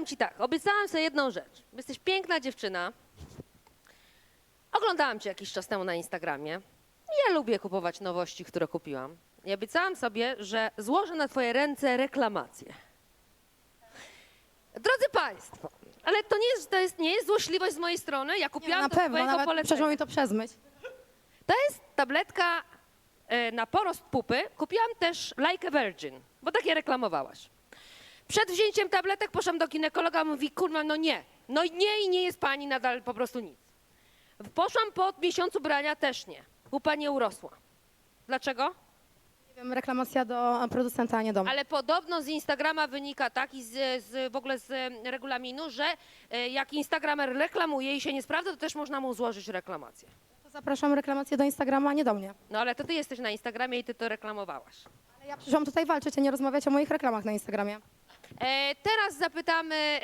powiem ci tak, obiecałam sobie jedną rzecz. Jesteś piękna dziewczyna. Oglądałam cię jakiś czas temu na Instagramie. Ja lubię kupować nowości, które kupiłam. I obiecałam sobie, że złożę na twoje ręce reklamację. Drodzy Państwo, ale to nie jest, to jest, nie jest złośliwość z mojej strony. Ja Nie, kupiłam na to pewno, twojego nawet polecenia. przeszło mi to przezmyć. To jest tabletka e, na porost pupy. Kupiłam też Like a Virgin, bo takie reklamowałaś. Przed wzięciem tabletek poszłam do ginekologa, mówi, kurwa, no nie. No nie i nie jest pani nadal po prostu nic. Poszłam po miesiącu brania, też nie. Pupa nie urosła. Dlaczego? Nie wiem, reklamacja do producenta, a nie do mnie. Ale podobno z Instagrama wynika tak i z, z, w ogóle z regulaminu, że e, jak Instagramer reklamuje i się nie sprawdza, to też można mu złożyć reklamację. To zapraszam reklamację do Instagrama, a nie do mnie. No ale to ty jesteś na Instagramie i ty to reklamowałaś. Ale ja przyszłam tutaj walczyć, a nie rozmawiać o moich reklamach na Instagramie. E, teraz zapytamy e,